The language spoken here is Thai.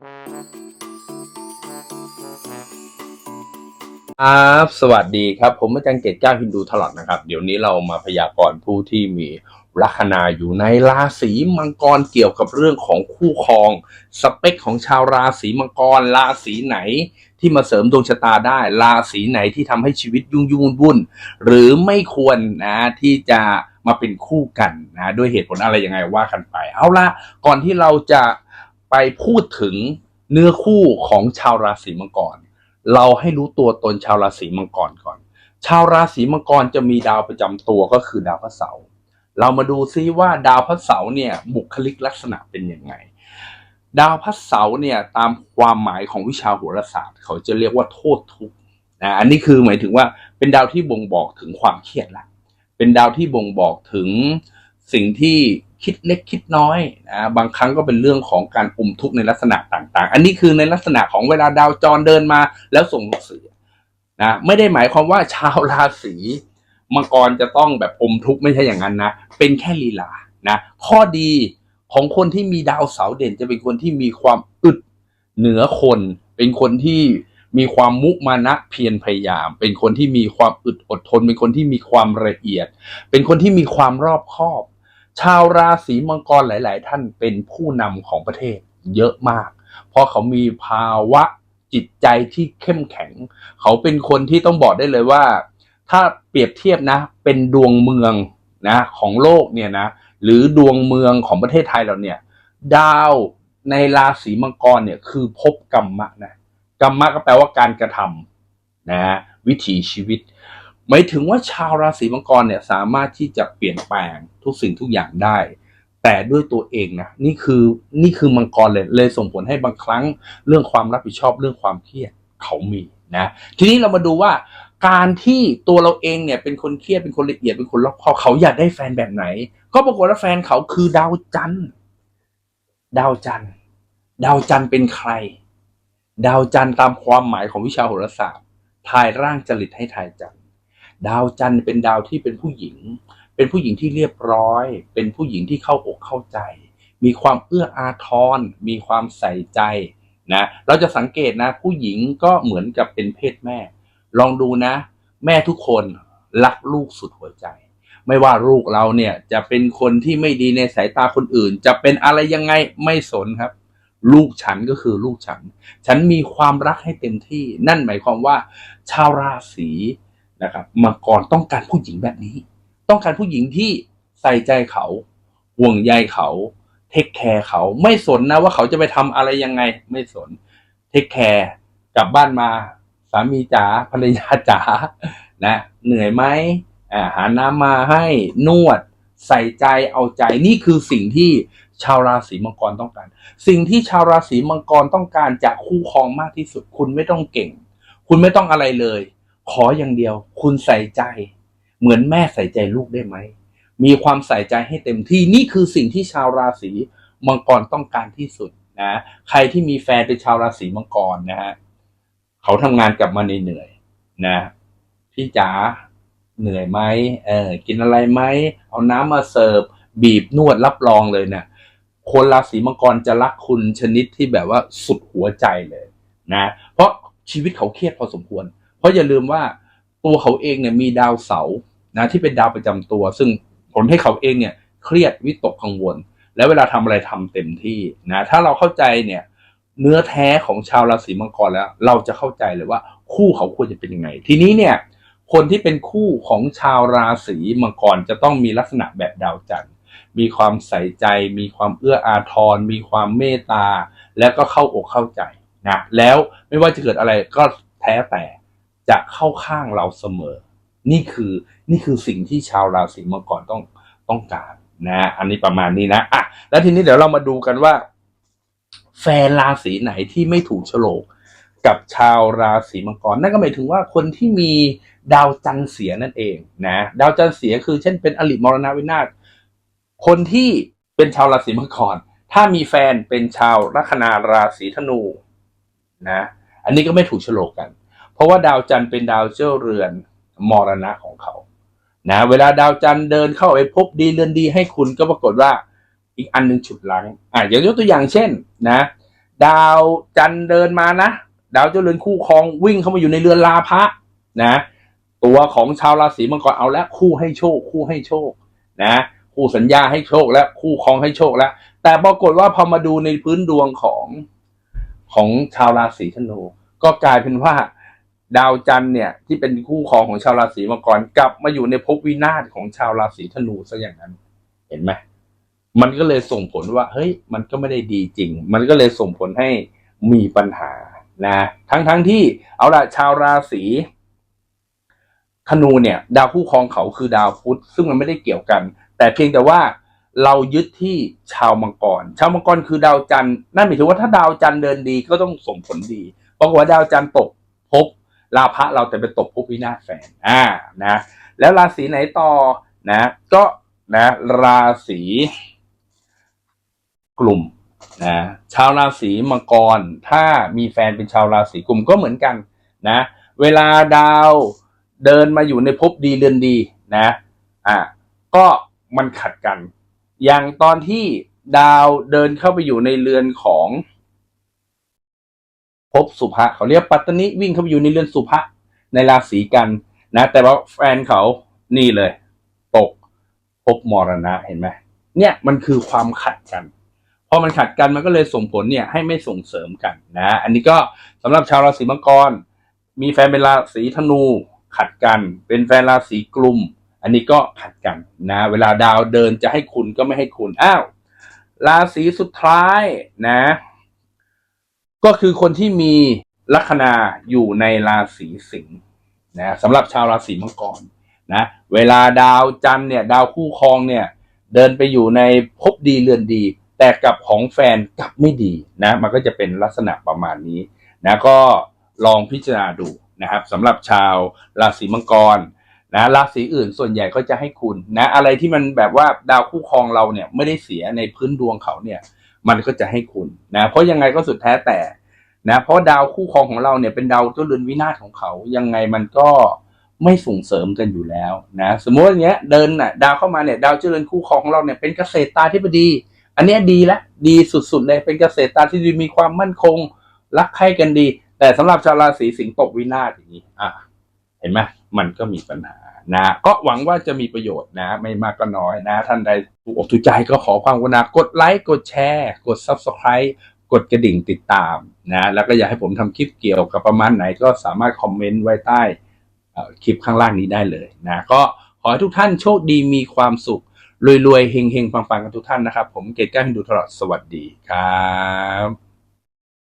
ครับสวัสดีครับ ผมอาจารย์เกตก้าฮินดูถลอดนะครับ เดี๋ยวนี้เรามาพยากรณ์ผู้ที่มีลัคนาอยู่ในราศีมังกรเกี่ยวกับเรื่องของคู่ครอง สเปคของชาวราศีมังกร ราศีไหนที่มาเสริมดวงชะตาได้ ราศีไหนที่ทำให้ชีวิตยุ่งยุ่งวุ่น หรือไม่ควรนะที่จะมาเป็นคู่กันนะด้วยเหตุผลอะไรยังไงว่ากันไป เอาละก่อนที่เราจะ ไปพูดถึงเนื้อคู่ของชาวราศีมังกร เราให้รู้ตัวตนชาวราศีมังกรก่อน ชาวราศีมังกรจะมีดาวประจำตัวก็คือดาวพระเสาร์เรามาดูซิว่าดาวพระเสาร์เนี่ยบุคลิกลักษณะเป็นยังไง ดาวพระเสาร์เนี่ยตามความหมายของวิชาโหราศาสตร์ เขาจะเรียกว่าโทษทุกข์นะอันนี้คือหมายถึงว่าเป็นดาวที่บ่งบอกถึงความเครียดละเป็นดาวที่บ่งบอกถึงสิ่งที่ คิดเล็กคิดน้อยนะบางครั้งก็เป็นเรื่องของการอมทุกข์ในลักษณะต่าง ๆ อันนี้คือในลักษณะของเวลาดาวจรเดินมา แล้วส่งหนังสือนะไม่ได้หมายความว่าชาวราศีมังกรจะต้องแบบอมทุกข์ไม่ใช่อย่างนั้นนะ เป็นแค่ลีลานะข้อดีของคนที่มีดาวเสาร์เด่นจะเป็นคนที่มีความอึดเหนือคน เป็นคนที่มีความมุมานะเพียรพยายาม เป็นคนที่มีความอึดอดทน เป็นคนที่มีความละเอียด เป็นคนที่มีความรอบคอบ ชาวราศีมังกรหลาย ๆ ท่านเป็นผู้นำของประเทศเยอะมาก เพราะเขามีภาวะจิตใจที่เข้มแข็ง เขาเป็นคนที่ต้องบอกได้เลยว่า ถ้าเปรียบเทียบนะ เป็นดวงเมืองนะของโลกเนี่ยนะ หรือดวงเมืองของประเทศไทยเราเนี่ย ดาวในราศีมังกรเนี่ยคือภพกรรมะนะกรรมะก็แปลว่าการกระทำนะวิถีชีวิต หมายถึงว่าชาวราศีมังกรเนี่ยสามารถที่จะเปลี่ยนแปลงทุกสิ่งทุกอย่างได้ แต่ด้วยตัวเองนะนี่คือนี่คือมังกรเลยเลยส่งผลให้บางครั้งเรื่องความรับผิดชอบเรื่องความเครียดเขามีนะทีนี้เรามาดูว่าการที่ตัวเราเองเนี่ยเป็นคนเครียดเป็นคนละเอียดเป็นคนรอบคอบเขาอยากได้แฟนแบบไหน ก็ปรากฏว่าแฟนเขาคือดาวจันทร์ดาวจันทร์ดาวจันทร์เป็นใคร ดาวจันทร์ตามความหมายของวิชาโหราศาสตร์ทายร่างจริตให้ทายจันทร์ ดาวจันทร์เป็นดาวที่เป็นผู้หญิง เป็นผู้หญิงที่เรียบร้อย เป็นผู้หญิงที่เข้าอกเข้าใจ มีความเอื้ออาทร มีความใส่ใจนะเราจะสังเกตนะ ผู้หญิงก็เหมือนกับเป็นเพศแม่ ลองดูนะ แม่ทุกคนรักลูกสุดหัวใจ ไม่ว่าลูกเราเนี่ยจะเป็นคนที่ไม่ดีในสายตาคนอื่น จะเป็นอะไรยังไงไม่สนครับ ลูกฉันก็คือลูกฉัน ฉันมีความรักให้เต็มที่ นั่นหมายความว่า ชาวราศี นะครับมังกรต้องการผู้หญิงแบบนี้ ต้องการผู้หญิงที่ใส่ใจเขา ห่วงใยเขา เทคแคร์เขา ไม่สนนะว่าเขาจะไปทำอะไรยังไง ไม่สน เทคแคร์กลับบ้านมาสามีจ๋าภรรยาจ๋านะ เหนื่อยไหมอ่าหาน้ำมาให้นวด ใส่ใจเอาใจนี่คือสิ่งที่ชาวราศีมังกรต้องการ สิ่งที่ชาวราศีมังกรต้องการจากคู่ครองมากที่สุด คุณไม่ต้องเก่ง คุณไม่ต้องอะไรเลย ขออย่างเดียว คุณใส่ใจ เหมือนแม่ใส่ใจลูกได้ไหม มีความใส่ใจให้เต็มที่นี่คือสิ่งที่ชาวราศีมังกรต้องการที่สุดนะใครที่มีแฟนเป็นชาวราศีมังกรนะฮะเขาทำงานกลับมาเหนื่อยนะพี่จ๋าเหนื่อยไหมเออกินอะไรไหมเอาน้ำมาเสิร์ฟบีบนวดรับรองเลยเนี่ยคนราศีมังกรจะรักคุณชนิดที่แบบว่าสุดหัวใจเลยนะ เพราะชีวิตเขาเครียดพอสมควร เพราะอย่าลืมว่าตัวเขาเองเนี่ยมีดาวเสานะที่เป็นดาวประจำตัว ซึ่งผลให้เขาเองเนี่ยเครียดวิตกกังวล แล้วเวลาทำอะไรทำเต็มที่นะถ้าเราเข้าใจเนี่ยเนื้อแท้ของชาวราศีมังกรแล้ว เราจะเข้าใจเลยว่าคู่เขาควรจะเป็นยังไง ทีนี้เนี่ยคนที่เป็นคู่ของชาวราศีมังกรจะต้องมีลักษณะแบบดาวจันทร์ มีความใส่ใจ มีความเอื้ออาทร มีความเมตตา แล้วก็เข้าอกเข้าใจนะแล้วไม่ว่าจะเกิดอะไรก็แท้แต่ จะเข้าข้างเราเสมอ นี่คือนี่คือสิ่งที่ชาวราศีมังกรต้องต้องการนะ อันนี้ประมาณนี้นะอะแล้วทีนี้เดี๋ยวเรามาดูกันว่า แฟนราศีไหนที่ไม่ถูกโฉลกกับชาวราศีมังกรนั่นก็หมายถึงว่าคนที่มีดาวจันทร์เสียนั่นเองนะ ดาวจันทร์เสียคือ เช่นเป็นอลิมรณวินาศคนที่เป็นชาวราศีมังกรถ้ามีแฟนเป็นชาวลัคนาราศีธนูนะ อันนี้ก็ไม่ถูกโฉลกกัน เพราะว่าดาวจันทร์เป็นดาวเจ้าเรือนมรณะของเขานะเวลาดาวจันทร์เดินเข้าไปพบดีเรือนดีให้คุณก็ปรากฏว่าอีกอันหนึงฉุดหลังอะอย่างยกตัวอย่างเช่นนะ ดาวจันทร์เดินมานะดาวเจ้าเรือนคู่ครองวิ่งเข้ามาอยู่ในเรือนลาภะนะตัวของชาวราศีมังกรเอาแล้วคู่ให้โชค คู่ให้โชคนะคู่สัญญาให้โชคแล้วคู่ครองให้โชคแล้ว แต่ปรากฏว่าพอมาดูในพื้นดวงของของชาวราศีธนูก็กลายเป็นว่า ดาวจันทร์เนี่ยที่เป็นคู่ครองของชาวราศีมังกรกลับมาอยู่ในภพวินาศของชาวราศีธนูซะอย่างนั้น เห็นไหมมันก็เลยส่งผลว่า เฮ้ย มันก็ไม่ได้ดีจริง มันก็เลยส่งผลให้มีปัญหานะทั้งทั้งที่เอาละชาวราศีธนูเนี่ย ดาวคู่ครองเขาคือดาวพุธซึ่งมันไม่ได้เกี่ยวกัน แต่เพียงแต่ว่าเรายึดที่ชาวมังกร ชาวมังกรคือดาวจันทร์นั่นหมายถึงว่าถ้าดาวจันทร์เดินดีก็ต้องส่งผลดีปรากฏว่าดาวจันทร์ตก ลาภะเราแต่ไปตกภพวินาศแฝงอ่านะแล้วราศีไหนต่อนะก็นะราศีกลุ่มนะชาวราศีมังกร ถ้ามีแฟนเป็นชาวราศีกลุ่มก็เหมือนกันนะเวลาดาวเดินมาอยู่ในภพดีเรือนดีนะอะก็มันขัดกัน อย่างตอนที่ดาวเดินเข้าไปอยู่ในเรือนของ ภพสุภะเขาเรียกปัตตนิวิ่งเข้าไปอยู่ในเรือนสุภะในราศีกันนะ แต่ว่าแฟนเขานี่เลย ตกภพมรณะเห็นไหมเนี่ยมันคือความขัดกันพอมันขัดกันมันก็เลยส่งผลเนี่ยให้ไม่ส่งเสริมกันนะ อันนี้ก็สำหรับชาวราศีมังกร มีแฟนเป็นราศีธนูขัดกัน เป็นแฟนราศีกลุ่ม อันนี้ก็ขัดกันนะ เวลาดาวเดินจะให้คุณก็ไม่ให้คุณอ้าวราศีสุดท้ายนะ ก็คือคนที่มีลัคนาอยู่ในราศีสิงห์นะสำหรับชาวราศีมังกรนะเวลาดาวจันเนี่ยดาวคู่ครองเนี่ยเดินไปอยู่ในภพดีเรือนดี แต่กับของแฟนกลับไม่ดีนะมันก็จะเป็นลักษณะประมาณนี้นะก็ลองพิจารณาดูนะครับสำหรับชาวราศีมังกรนะราศีอื่นส่วนใหญ่ก็จะให้คุณนะอะไรที่มันแบบว่าดาวคู่ครองเราเนี่ยไม่ได้เสียในพื้นดวงเขาเนี่ย มันก็จะให้คุณนะเพราะยังไงก็สุดแท้แต่นะเพราะดาวคู่ครองของเราเนี่ยเป็นดาวเจ้าเรือนวินาศของเขา ยังไงมันก็ไม่ส่งเสริมกันอยู่แล้วนะสมมติอย่างเงี้ยเดินน่ะดาวเข้ามาเนี่ยดาวเจริญคู่ครองของเราเนี่ยเป็นเกษตรตาธิบดี อันเนี้ยดีละดีสุดๆเลยเป็นเกษตรตาธิบดีมีความมั่นคง รักใคร่กันดี แต่สำหรับชาวราศีสิงห์ตกวินาศอย่างนี้อะ เห็นไหมมันก็มีปัญหานะก็หวังว่าจะมีประโยชน์นะ ไม่มากก็น้อยนะ ท่านใดถูกอกถูกใจก็ขอความกรุณากดไลค์กดแชร์ กด Subscribe กดกระดิ่งติดตามนะแล้วก็อยากให้ผมทำคลิปเกี่ยวกับประมาณไหนก็สามารถคอมเมนต์ไว้ใต้คลิปข้างล่างนี้ได้เลยนะก็ขอให้ทุกท่านโชคดีมีความสุข รวยๆเฮงๆปังๆ กันทุกท่านนะครับ ผมเกตก้าพินดูตลอดสวัสดีครับ